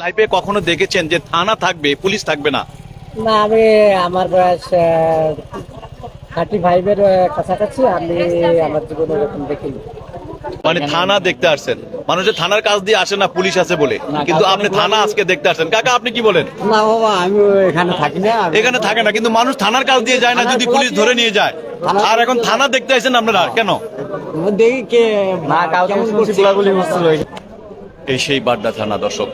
লাইফে কখনো দেখেছেন যে থানা থাকবে পুলিশ থাকবে না? না আমি আমার বয়স থার্টি ফাইভের কাছাকাছি আমি আমার জীবনে এরকম দেখিনি। মানে থানা দেখতে আসছেন? মানুষের থানার কাজ দিয়ে আসে না পুলিশ আছে বলে। কিন্তু আপনি থানা আজকে দেখতে আসছেন। কাকা আপনি কি বলেন? না বাবা আমি এখানে থাকি না এখানে থাকে না কিন্তু মানুষ থানার কাজ দিয়ে যায় না যদি পুলিশ ধরে নিয়ে যায়। আর এখন থানা দেখতে আসছেন আপনারা কেন? দেখি কে না কাউকে এই সেই বাড্ডা থানা দর্শক।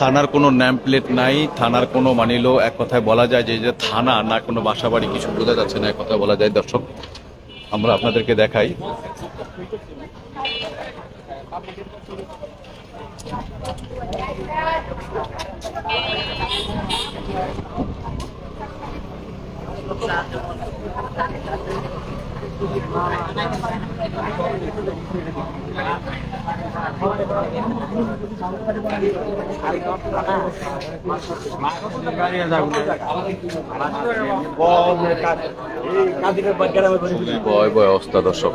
থানার কোনো ন্যাম প্লেট নাই, থানার কোনো মানিলো এক কথায় বলা যায় যে থানা, না কোনো বাসা বাড়ি কিছু বোঝা যাচ্ছে না, এক কথায় বলা যায়। দর্শক, আমরা আপনাদেরকে দেখাই। খুবই ভয়াবহ অবস্থা দর্শক।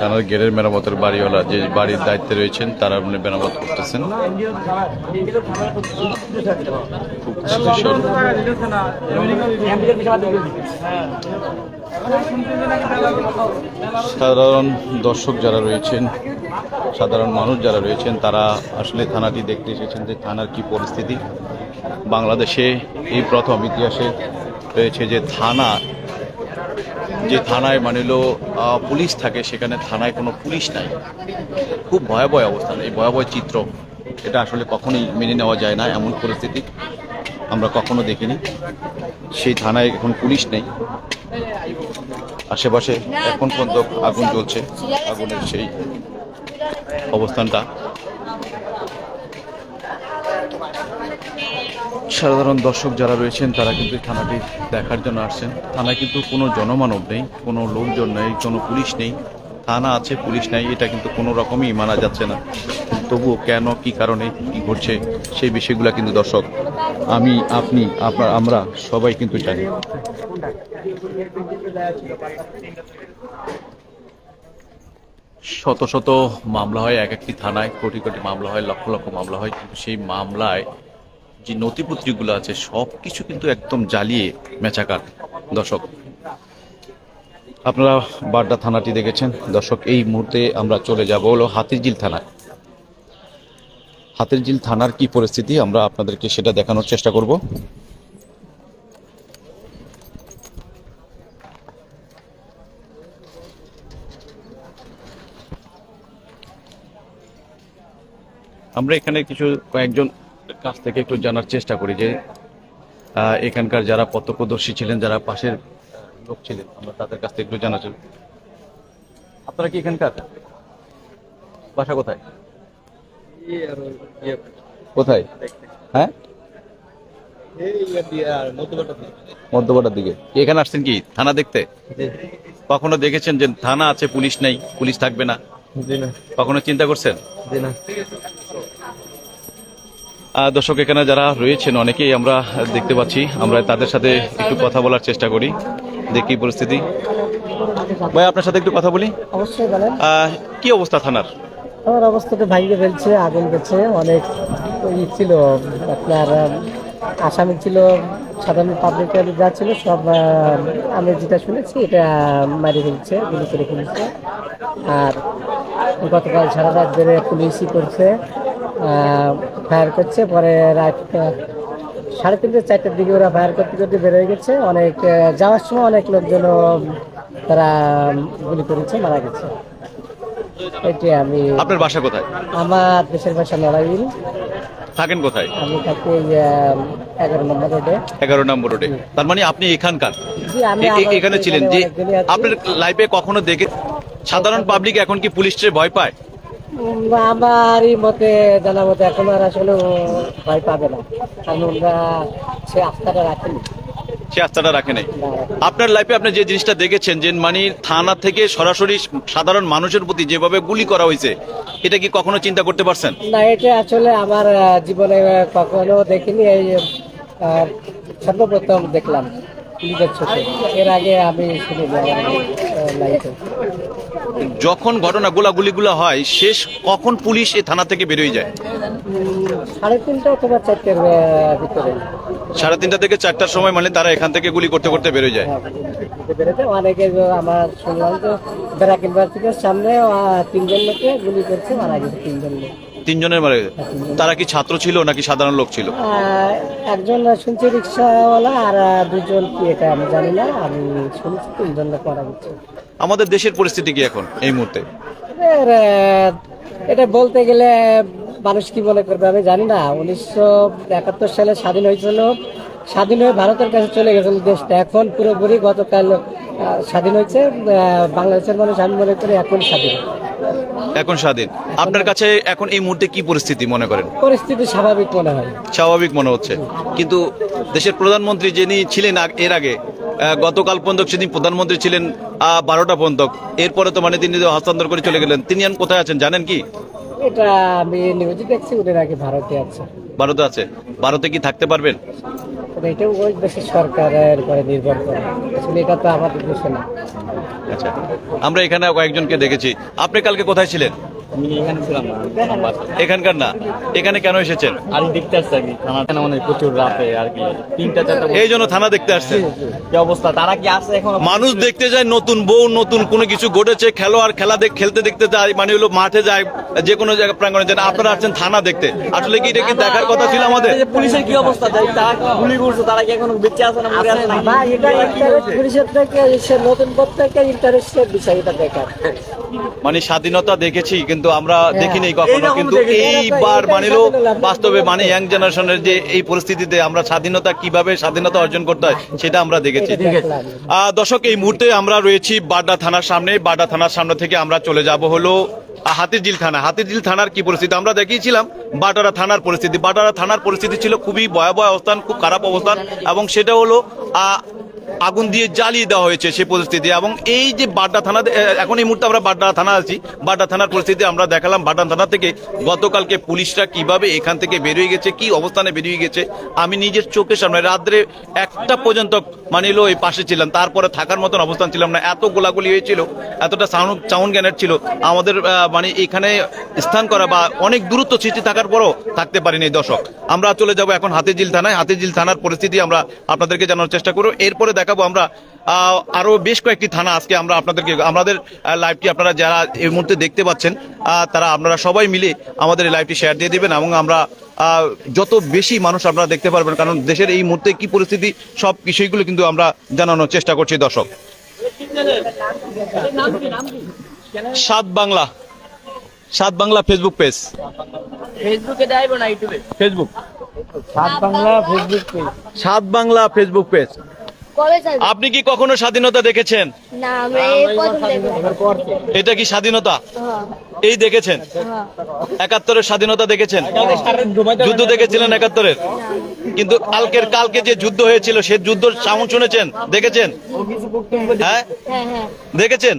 জানার গেটের মেরামতের বাড়িওয়ালা যে বাড়ির দায়িত্বে রয়েছেন, তারা আপনি মেরামত করতেছেন। সাধারণ দর্শক যারা রয়েছেন, সাধারণ মানুষ যারা রয়েছেন, তারা আসলে থানাটি দেখতে এসেছেন যে থানার কি পরিস্থিতি। বাংলাদেশে এই প্রথম ইতিহাসে রয়েছে যে থানা যে থানায় মানিল পুলিশ থাকে, সেখানে থানায় কোনো পুলিশ নাই। খুব ভয়াবহ অবস্থান এই ভয়াবহ চিত্র, এটা আসলে কখনোই মেনে নেওয়া যায় না, এমন পরিস্থিতি আমরা কখনো দেখিনি। সেই থানায় এখন পুলিশ নেই। আশেপাশে এখন পর্যন্ত আগুন জ্বলছে। আগুনের সেই অবস্থানটা। সাধারণ দর্শক যারা রয়েছেন, তারা কিন্তু থানাটি দেখার জন্য আসছেন। থানায় কিন্তু কোনো জনমানব নেই, কোনো লোকজন নেই, কোনো পুলিশ নেই। থানা আছে, পুলিশ নেই, এটা কিন্তু কোনো রকমই মানা যাচ্ছে না। তবুও কেন, কি কারণে, কি ঘটছে, সেই বিষয়গুলো কিন্তু দর্শক, আমি, আপনি আপনার আমরা সবাই কিন্তু জানি। শত শত মামলা হয়, এক একটি থানায়, কোটি কোটি মামলা হয়, লক্ষ লক্ষ মামলা হয়, কিন্তু সেই মামলায় যে নথিপত্রগুলো আছে, সব কিছু কিন্তু একদম জ্বালিয়ে মেচাকার। দর্শক, আপনারা বাড্ডা থানাটি দেখেছেন। দর্শক, এই মুহূর্তে আমরা চলে যাব হলো হাতিরঝিল থানায়। হাতিরঝিল থানার কি পরিস্থিতি, আমরা আপনাদেরকে সেটা দেখানোর চেষ্টা করব। আমরা এখানে কিছু কয়েকজন কাছ থেকে একটু জানার চেষ্টা করি যে এখানকার যারা প্রত্যক্ষদর্শী ছিলেন যারা পাশের লোক ছিলেন আমরা তাদের কাছ থেকে একটু জানা চাই আপনারা কি এখানকার? বাসা কোথায়? কোথায়? হ্যাঁ? মধ্যপাড়ার দিকে। এখানে আসছেন কি? থানা দেখতে? কখনো দেখেছেন যে থানা আছে পুলিশ নেই পুলিশ থাকবে না? কখনো চিন্তা করছেন? দর্শক এখানে যারা রয়েছেন অনেকেই আমরা দেখতে পাচ্ছি। আমরা তাদের সাথে একটু কথা বলার চেষ্টা করি। দেখি পরিস্থিতি? ভাই আপনার সাথে একটু কথা বলি। অবশ্যই বলেন। কি অবস্থা থানার? আমার অবস্থাটা ভাঙিয়ে ফেলছে আগুন গেছে অনেক ই ছিল আপনার আসামি ছিল সাধারণ পাবলিকের যা ছিল সব আমি যেটা শুনেছি এটা মারি ফেলছে গুলি করে ফেলছে। আর গতকাল সারা রাত ধরে পুলিশই করছে। ফায়ার করছে। পরে রাত সাড়ে তিনটে চারটের দিকে ওরা ফায়ার করতে করতে বেরোয় গেছে। অনেক যাওয়ার সময় অনেক লোকজন তারা গুলি করেছে মারা গেছে। এটাই আমি আপনার বাসা কোথায়? আমার দেশের ভাষা নড়াইল। থাকেন কোথায়? আমি থাকি এগারো নম্বর রোডে। এগারো নম্বর রোডে। তার মানে আপনি এখানকার? এখানে ছিলেন যে আপনার লাইফে কখনো দেখে সাধারণ পাবলিক এখন কি পুলিশে ভয় পায়? আমারই মতে জানা মতে এখন আর আসলে ভয় পাবে না। কারণ ওরা সে আস্থাটা রাখেনি। সে আস্থাটা রাখে নাই আপনার লাইফে আপনি যে জিনিসটা দেখেছেন যে মানে থানা থেকে সরাসরি সাধারণ মানুষের প্রতি যেভাবে গুলি করা হয়েছে এটা কি কখনো চিন্তা করতে পারছেন? না এটা আসলে আমার জীবনে কখনো দেখিনি। এই সর্বপ্রথম দেখলাম নিজের চোখে এর আগে আমি শুনি লাইফে যখন ঘটনা গোলাগুলিগুলো হয় শেষ কখন পুলিশ এই থানা থেকে বেরোয় যায়? সাড়ে তিনটা অথবা চারটের ভিতরে। সাড়ে তিনটা থেকে চারটার সময় মানে তারা এখান থেকে গুলি করতে করতে বেরোয় যায়। হ্যাঁ, বেরোতে অনেকে আমার শুনলাম যে সামনে তিনজন লোকে গুলি করছে মারা গেছে তিনজন লোক। তিনজনের মারা গেছে। তারা কি ছাত্র ছিল নাকি সাধারণ লোক ছিল? আহ, একজন শুনছি রিক্সাওয়ালা আর আহ, দুজন কি এটা আমি জানি না আমি শুনছি তিনজন লোক মারা গেছে। আমাদের দেশের পরিস্থিতি কি এখন এই মুহূর্তে? এর, আহ, এটা বলতে গেলে মানুষ কি মনে করবে আমি জানি না। উনিশশো একাত্তর সালে স্বাধীন হয়েছিল স্বাধীন হয়ে ভারতের কাছে চলে গেছিল দেশটা। এখন পুরোপুরি গতকাল স্বাধীন হয়েছে বাংলাদেশের মানুষ আমি মনে করি এখন স্বাধীন। এখন স্বাধীন। আপনার কাছে এখন এই মুহূর্তে কি পরিস্থিতি মনে করেন? পরিস্থিতি স্বাভাবিক মনে হয়। স্বাভাবিক মনে হচ্ছে। কিন্তু দেশের প্রধানমন্ত্রী যিনি ছিলেন এর আগে গতকাল পর্যন্ত সেদিন প্রধানমন্ত্রী ছিলেন বারোটা পর্যন্ত। এরপরে তো মানে তিনি হস্তান্তর করে চলে গেলেন। তিনি এখন কোথায় আছেন জানেন কি? এটা আমি নিউজে দেখছি ওদের আগে ভারতে আছে। ভারতে আছে। ভারতে কি থাকতে পারবেন? এটাও ওই দেশের সরকারের উপরে নির্ভর করে। আসলে এটা তো আমাদের দেশে না। আচ্ছা। আমরা এখানে কয়েকজনকে দেখেছি। আপনি কালকে কোথায় ছিলেন? আমি এখানে ছিলাম না এখানকার না। এখানে কেন এসেছেন? আর দেখতে আসছে আর থানা মানে প্রচুর রাতে আর কি তিনটা চারটা এই জন্য থানা দেখতে আসছেন কি অবস্থা? তারা কি আছে এখন? মানুষ দেখতে যায় নতুন বউ নতুন কোনো কিছু ঘটেছে খেলোয়াড় খেলা দেখ খেলতে দেখতে যায় মানে হলো মাঠে যায় যে কোনো জায়গায় প্রাঙ্গণে যায়। আপনারা আসছেন থানা দেখতে। আসলে কি এটা কি দেখার কথা ছিল আমাদের? পুলিশের কি অবস্থা? তারা গুলি করছে? তারা কি এখন বেঁচে আছে না মরে আছে এটা পুলিশের থেকে নতুন এটা মানে স্বাধীনতা দেখেছি কিন্তু আমরা হ্যাঁ। দেখিনি কখনো। কিন্তু এইবার এইটাই মানে বাস্তবে মানে ইয়াং জেনারেশনের যে এই পরিস্থিতিতে আমরা স্বাধীনতা কীভাবে স্বাধীনতা অর্জন করতে হয় সেটা আমরা দেখেছি। দর্শক এই মুহূর্তে আমরা রয়েছি বাড্ডা থানার সামনে। বাড্ডা থানার সামনে থেকে আমরা চলে যাব হলো হাতিরঝিল থানা। হাতিরঝিল থানার কি পরিস্থিতি? আমরা দেখিয়েছিলাম বাটারা থানার পরিস্থিতি। বাটারা থানার পরিস্থিতি ছিল খুবই ভয়াবহ অবস্থান খুব খারাপ অবস্থান এবং সেটা হলো আহ, আগুন দিয়ে জ্বালিয়ে দেওয়া হয়েছে সেই পরিস্থিতি এবং এই যে বাড্ডা থানা এখন এই মুহূর্তে আমরা বাড্ডা থানা আছি। বাড্ডা থানার পরিস্থিতি আমরা দেখালাম। বাড্ডা থানা থেকে গতকালকে পুলিশরা কীভাবে এখান থেকে বেরিয়ে গেছে, কি অবস্থানে বেরিয়ে গেছে, আমি নিজের চোখের সামনে রাত্রে একটা পর্যন্ত মানে হলো এই পাশে ছিলাম। তারপরে থাকার মতন অবস্থান ছিলাম না। এত গোলাগুলি হয়েছিল, এতটা সাউন্ড সাউন্ড গ্যানের ছিল। আমাদের মানে এখানে স্থান করা বা অনেক দূরত্ব সৃষ্টি থাকার পরও থাকতে পারিনি দর্শক। আমরা চলে যাব এখন হাতিঝিল থানায়। হাতিঝিল থানার পরিস্থিতি আমরা আপনাদেরকে জানানোর চেষ্টা করব। এরপরে দেখাবো। আমরা আহ, আরও বেশ কয়েকটি থানা আজকে আমরা আপনাদেরকে আমাদের লাইভটি আপনারা যারা এই মুহূর্তে দেখতে পাচ্ছেন আহ, তারা আপনারা সবাই মিলে আমাদের এই লাইভটি শেয়ার দিয়ে দিবেন এবং আমরা আহ, যত বেশি মানুষ আপনারা দেখতে পারবেন কারণ দেশের এই মুহূর্তে কি পরিস্থিতি সব বিষয়গুলো কিন্তু আমরা জানানোর চেষ্টা করছি দর্শক। সাত বাংলা সাত বাংলা ফেসবুক পেজ ফেসবুকে যাইবো না ইউটিউবে ফেসবুক সাত বাংলা ফেসবুক পেজ সাত বাংলা ফেসবুক পেজ আপনি কি কখনো স্বাধীনতা দেখেছেন? এটা কি স্বাধীনতা? হ্যাঁ। এই দেখেছেন? হ্যাঁ। একাত্তরের স্বাধীনতা দেখেছেন? যুদ্ধ দেখেছিলেন একাত্তরের? কিন্তু কালকের কালকে যে যুদ্ধ হয়েছিল সে যুদ্ধ সাউন্ড শুনেছেন? দেখেছেন? হ্যাঁ? হ্যাঁ হ্যাঁ। দেখেছেন?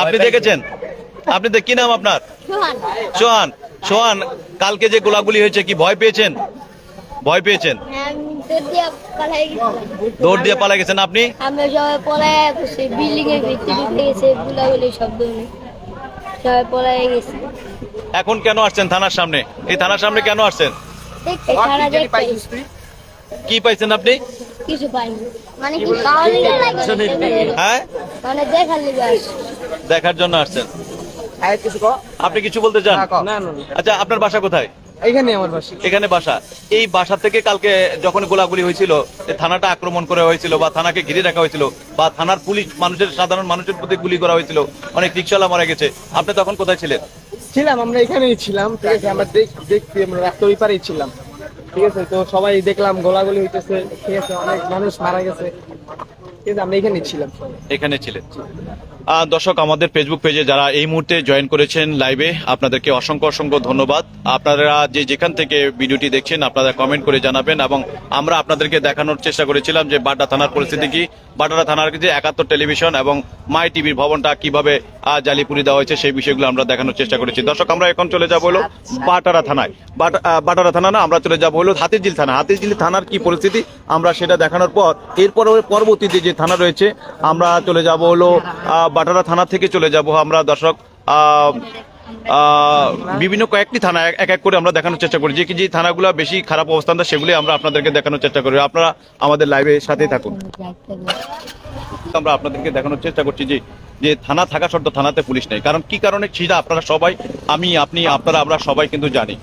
আপনি দেখেছেন? আপনি কি নাম আপনার? সোহান। সোহান। সোহান কালকে যে গোলাগুলি হয়েছে কি ভয় পেয়েছেন? ভয় পেয়েছেন? হ্যাঁ দৌড় দিয়ে পালা গেছেন আপনি? আমরা সবাই পলাই বসে বিল্ডিং এর ভিত্তি ঢুকে গেছে গুলাগুলি শব্দ সবাই পলাই গেছে। এখন কেন আসছেন থানার সামনে? এই থানার সামনে কেন আসছেন? দেখতে। কি পাইছেন আপনি? কিছু পাইনি। মানে কি হ্যাঁ? মানে দেখার দেখার জন্য আসছেন। আপনি কিছু বলতে চান? না না আচ্ছা আপনার বাসা কোথায়? এখানে আমার বাসা। এখানে বাসা। এই বাসা থেকে কালকে যখন গোলাগুলি হয়েছিল থানাটা আক্রমণ করা হয়েছিল বা থানাকে ঘিরে রাখা হয়েছিল বা থানার পুলিশ মানুষের সাধারণ মানুষের প্রতি গুলি করা হয়েছিল অনেক রিক্সাওয়ালা মারা গেছে। আপনি তখন কোথায় ছিলেন? ছিলাম আমরা এখানেই ছিলাম ঠিক আছে আমরা দেখ- দেখছি আমরা রাস্তার ওই পারেই ছিলাম। ঠিক আছে তো সবাই দেখলাম গোলাগুলি হইতেছে ঠিক আছে অনেক মানুষ মারা গেছে। ঠিক আছে আমরা এখানেই ছিলাম। এখানে ছিলেন। দর্শক, আমাদের ফেসবুক পেজে যারা এই মুহূর্তে জয়েন করেছেন লাইভে আপনাদেরকে অসংখ্য অসংখ্য ধন্যবাদ। আপনারা যে যেখান থেকে ভিডিওটি দেখছেন, আপনারা কমেন্ট করে জানাবেন এবং আমরা আপনাদেরকে দেখানোর চেষ্টা করেছিলাম যে বাড্ডা থানার পরিস্থিতি কি। বাড্ডা থানার যে একাত্তর টেলিভিশন এবং মাই টিভির ভবনটা কীভাবে জালিপুরি দেওয়া হয়েছে, সেই বিষয়গুলো আমরা দেখানোর চেষ্টা করেছি। দর্শক, আমরা এখন চলে যাব হলো বাটারা থানায়। বাটা- বাটারা থানা না, আমরা চলে যাব হলো হাতিঝিল থানা। হাতিঝিল থানার কি পরিস্থিতি, আমরা সেটা দেখানোর পর, এরপরে পরবর্তীতে যে থানা রয়েছে, আমরা চলে যাব হলো বাটারা থানা থেকে চলে যাব। আমরা দর্শক বিভিন্ন কয়েকটি থানা এক- এক করে আমরা দেখানোর চেষ্টা করি। যে কি, যে থানাগুলো বেশি খারাপ অবস্থান থাকে সেগুলি আমরা আপনাদেরকে দেখানোর চেষ্টা করি। আপনারা আমাদের লাইভে সাথেই থাকুন। আমরা আপনাদেরকে দেখানোর চেষ্টা করছি যে যে থানা থাকা সত্ত্বেও থানাতে পুলিশ নেই। কারণ কি কারণে সেটা আপনারা সবাই, আমি, আপনি, আপনারা, আমরা সবাই কিন্তু জানি।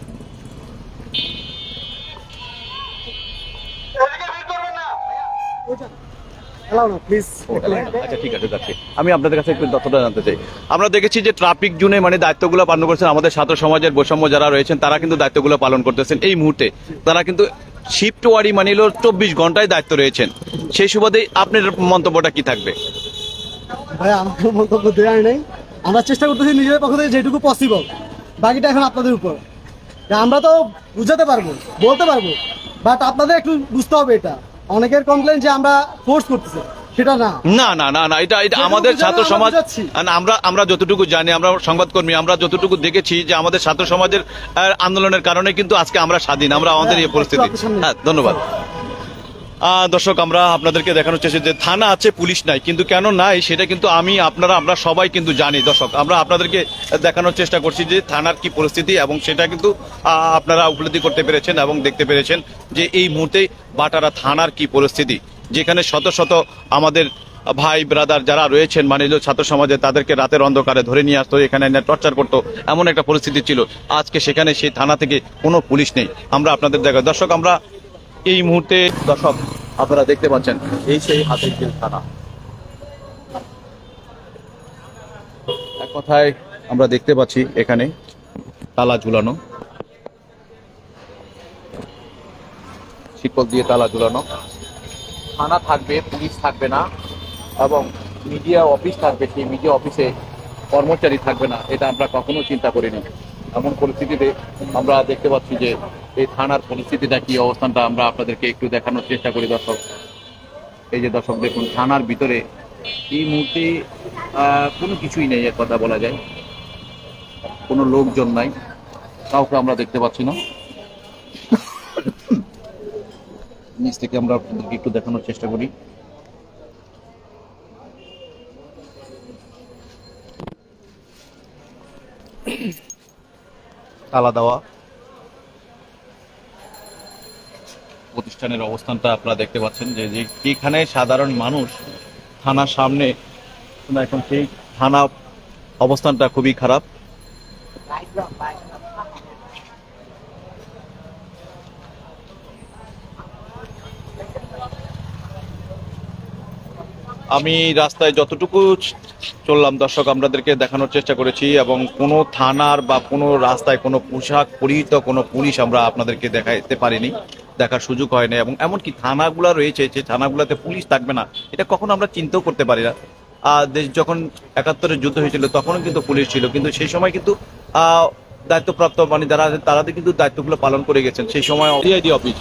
আচ্ছা ঠিক আছে যাচ্ছি। আমি আপনাদের কাছে একটু তথ্যটা জানতে চাই। আমরা দেখেছি যে ট্রাফিক জোনে মানে দায়িত্বগুলো পালন করছেন আমাদের ছাত্র সমাজের বৈষম্য যারা রয়েছেন তারা কিন্তু দায়িত্বগুলো পালন করতেছেন। এই মুহূর্তে তারা কিন্তু শিফট ওয়ারি মানে হলো চব্বিশ ঘন্টায় দায়িত্ব রয়েছেন। সেই সুবাদে আপনার মন্তব্যটা কি থাকবে? ভাই আমাদের মন্তব্য দেওয়ার নেই। আমরা চেষ্টা করতেছি নিজেদের পক্ষ থেকে যেটুকু পসিবল বাকিটা এখন আপনাদের উপর। আমরা তো বুঝাতে পারব বলতে পারব। বাট আপনাদের একটু বুঝতে হবে এটা। অনেকের কমপ্লেন যে আমরা ফোর্স করতেছি। না। না না না এটা এটা আমাদের ছাত্র আমরা সমাজ আমরা আমরা যতটুকু জানি আমরা সংবাদকর্মী আমরা যতটুকু দেখেছি যে আমাদের ছাত্র সমাজের আহ, আন্দোলনের কারণে কিন্তু আজকে আমরা স্বাধীন আমরা আমাদের এই হ্যাঁ, পরিস্থিতি। হ্যাঁ ধন্যবাদ। দর্শক, আমরা আপনাদেরকে দেখানোর চেষ্টা যে থানা আছে, পুলিশ নাই। কিন্তু কেন নাই, সেটা কিন্তু আমি, আপনারা, আমরা সবাই কিন্তু জানি, দর্শক। আমরা আপনাদেরকে দেখানোর চেষ্টা করছি যে থানার কি পরিস্থিতি এবং সেটা কিন্তু আপনারা উপলব্ধি করতে পেরেছেন এবং দেখতে পেরেছেন যে এই মুহূর্তে বাটারা থানার কি পরিস্থিতি। যেখানে শত শত আমাদের ভাই, ব্রাদার যারা রয়েছেন মানে ছাত্র সমাজে, তাদেরকে রাতের অন্ধকারে ধরে নিয়ে আসতো, এখানে টর্চার করতো, এমন একটা পরিস্থিতি ছিল। আজকে সেখানে সেই থানা থেকে কোনো পুলিশ নেই। আমরা আপনাদের দেখা দর্শক, আমরা এই মুহূর্তে দর্শক, আপনারা দেখতে পাচ্ছেন এই সেই হাতের জেল থানা এক কথায় আমরা দেখতে পাচ্ছি এখানে তালা ঝুলানো। শিকল দিয়ে তালা ঝুলানো। থানা থাকবে, পুলিশ থাকবে না এবং মিডিয়া অফিস থাকবে, সেই মিডিয়া অফিসে কর্মচারী থাকবে না, এটা আমরা কখনো চিন্তা করিনি। এমন পরিস্থিতিতে আমরা দেখতে পাচ্ছি যে এই থানার পরিস্থিতিটা কি, অবস্থানটা আমরা আপনাদেরকে একটু দেখানোর চেষ্টা করি, দর্শক। এই যে দর্শক, দেখুন, থানার ভিতরে এই মুহূর্তে কোনো কিছুই নেই, এক কথা বলা যায়। কোনো লোকজন নাই, কাউকে আমরা দেখতে পাচ্ছি না। নিচ থেকে আমরা আপনাদেরকে একটু দেখানোর চেষ্টা করি। তালা দেওয়া। প্রতিষ্ঠানের অবস্থানটা আপনারা দেখতে পাচ্ছেন যে যেখানে সাধারণ মানুষ থানার সামনে, এখন সেই থানা অবস্থানটা খুবই খারাপ। আমি রাস্তায় যতটুকু চললাম, দর্শক, আপনাদেরকে দেখানোর চেষ্টা করেছি এবং কোনো থানার বা কোনো রাস্তায় কোনো পোশাক পরিহিত কোনো পুলিশ আমরা আপনাদেরকে দেখাইতে পারিনি, দেখার সুযোগ হয়নি এবং এমনকি থানাগুলো রয়েছে, যে থানাগুলোতে পুলিশ থাকবে না, এটা কখনো আমরা চিন্তাও করতে পারি না। দেশ যখন একাত্তরের যুদ্ধ হয়েছিল তখনও কিন্তু পুলিশ ছিল, কিন্তু সেই সময় কিন্তু দায়িত্বপ্রাপ্ত মানে যারা আছেন তারা কিন্তু দায়িত্বগুলো পালন করে গেছেন। সেই সময় অফিস,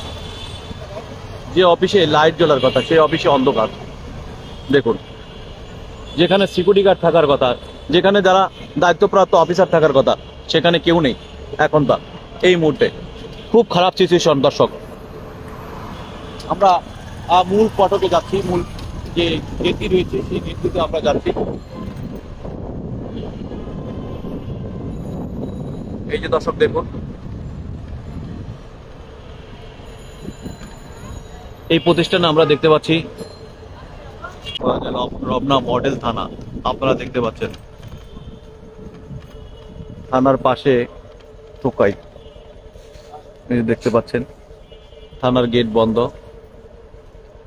যে অফিসে লাইট জ্বলার কথা, সেই অফিসে অন্ধকার। দেখুন, যেখানে সিকিউরিটি গার্ড থাকার কথা, যেখানে যারা দায়িত্বপ্রাপ্ত অফিসার থাকার কথা, সেখানে কেউ নেই এখন তা, এই মুহূর্তে। খুব খারাপ সিচুয়েশন দর্শক। আমরা মূল ফটকে যাচ্ছি, মূল যে গেটটি রয়েছে, সেই গেটটিতে আমরা যাচ্ছি। এই যে দর্শক, দেখুন। এই প্রতিষ্ঠানে আমরা দেখতে পাচ্ছি রবনা মডেল থানা, আপনারা দেখতে পাচ্ছেন। থানার পাশে টোকাই দেখতে পাচ্ছেন, থানার গেট বন্ধ।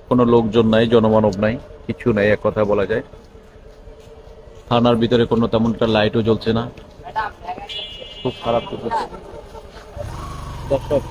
কোনো লোকজন নাই, জনমানব নাই, কিছু নাই, এক কথা বলা যায়। থানার ভিতরে কোনো তেমন একটা লাইটও জ্বলছে না। খুব খারাপ দর্শক